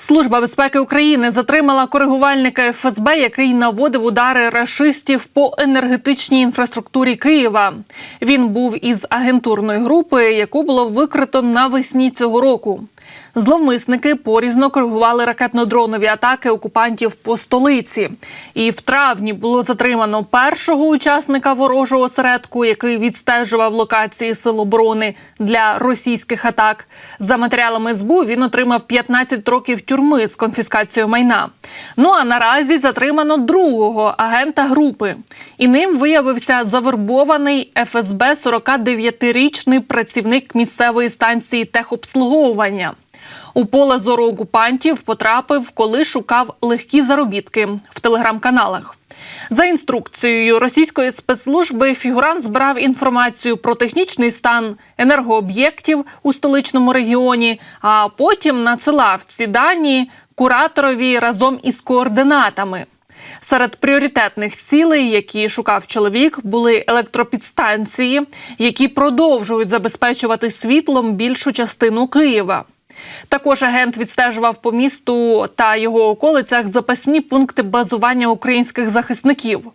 Служба безпеки України затримала коригувальника ФСБ, який наводив удари рашистів по енергетичній інфраструктурі Києва. Він був із агентурної групи, яку було викрито навесні цього року. Зловмисники порізно коригували ракетно-дронові атаки окупантів по столиці. І в травні було затримано першого учасника ворожого осередку, який відстежував локації сил оборони для російських атак. За матеріалами СБУ він отримав 15 років тюрми з конфіскацією майна. Ну а наразі затримано другого агента групи. І ним виявився завербований ФСБ 49-річний працівник місцевої станції техобслуговування. У поле зору окупантів потрапив, коли шукав легкі заробітки в телеграм-каналах. За інструкцією російської спецслужби фігурант збирав інформацію про технічний стан енергооб'єктів у столичному регіоні, а потім надсилав ці дані кураторові разом із координатами. Серед пріоритетних цілей, які шукав чоловік, були електропідстанції, які продовжують забезпечувати світлом більшу частину Києва. Також агент відстежував по місту та його околицях запасні пункти базування українських захисників.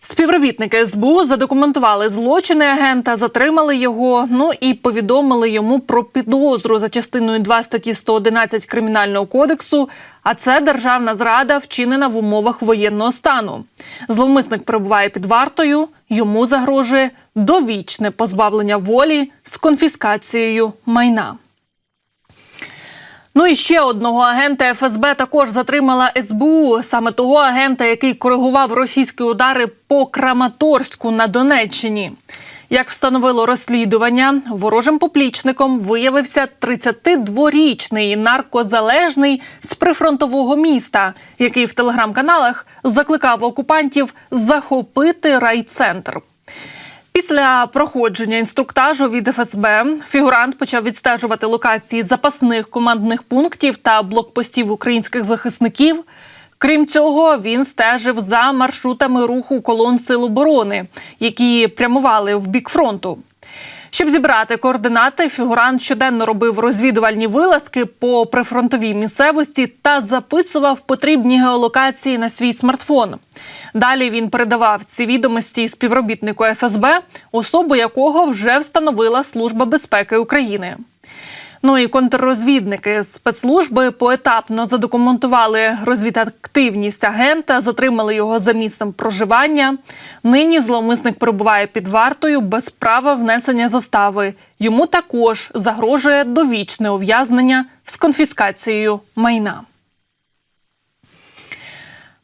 Співробітники СБУ задокументували злочини агента, затримали його. Ну і повідомили йому про підозру за частиною 2 статті 111 кримінального кодексу. А це державна зрада, вчинена в умовах воєнного стану. Зловмисник перебуває під вартою. Йому загрожує довічне позбавлення волі з конфіскацією майна. Ну і ще одного агента ФСБ також затримала СБУ. Саме того агента, який коригував російські удари по Краматорську на Донеччині. Як встановило розслідування, ворожим поплічником виявився 32-річний наркозалежний з прифронтового міста, який в телеграм-каналах закликав окупантів захопити райцентр. Після проходження інструктажу від ФСБ фігурант почав відстежувати локації запасних командних пунктів та блокпостів українських захисників. Крім цього, він стежив за маршрутами руху колон сил оборони, які прямували в бік фронту. Щоб зібрати координати, фігурант щоденно робив розвідувальні вилазки по прифронтовій місцевості та записував потрібні геолокації на свій смартфон. Далі він передавав ці відомості співробітнику ФСБ, особу якого вже встановила Служба безпеки України. Ну і контррозвідники спецслужби поетапно задокументували розвідактивність агента, затримали його за місцем проживання. Нині зловмисник перебуває під вартою без права внесення застави. Йому також загрожує довічне ув'язнення з конфіскацією майна.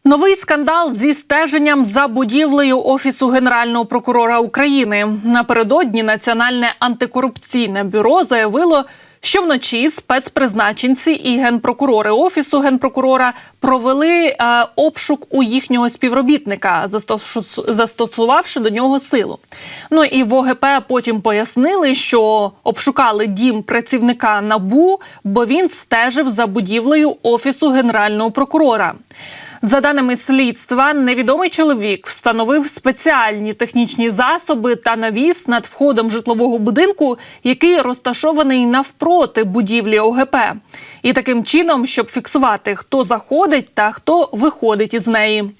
Новий скандал зі стеженням за будівлею офісу генерального прокурора України напередодні Національне антикорупційне бюро заявило, що вночі спецпризначенці і генпрокурори офісу генпрокурора провели е, обшук у їхнього співробітника, застосувавши до нього силу. Ну і в ОГП потім пояснили, що обшукали дім працівника набу, бо він стежив за будівлею офісу генерального прокурора. За даними слідства, невідомий чоловік встановив спеціальні технічні засоби та навіс над входом житлового будинку, який розташований навпроти будівлі ОГП, і таким чином, щоб фіксувати, хто заходить та хто виходить із неї.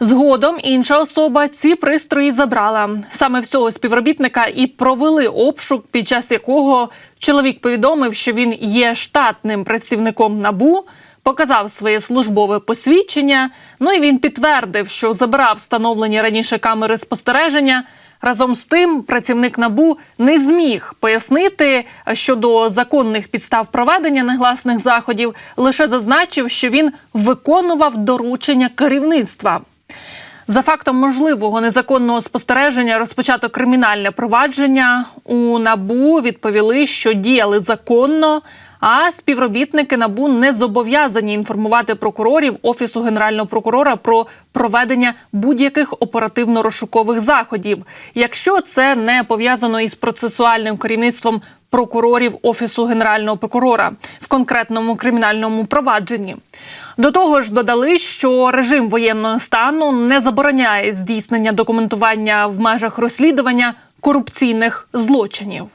Згодом інша особа ці пристрої забрала. Саме всього співробітника і провели обшук, під час якого чоловік повідомив, що він є штатним працівником набу показав своє службове посвідчення. Ну і він підтвердив, що забирав встановлені раніше камери спостереження. Разом з тим, працівник набу не зміг пояснити щодо законних підстав проведення негласних заходів, лише зазначив, що він виконував доручення керівництва. За фактом можливого незаконного спостереження розпочато кримінальне провадження у набу відповіли, що діяли законно. А співробітники набу не зобов'язані інформувати прокурорів офісу генерального прокурора про проведення будь-яких оперативно-розшукових заходів, якщо це не пов'язано із процесуальним керівництвом прокурорів офісу генерального прокурора в конкретному кримінальному провадженні. До того ж, додали, що режим воєнного стану не забороняє здійснення документування в межах розслідування корупційних злочинів.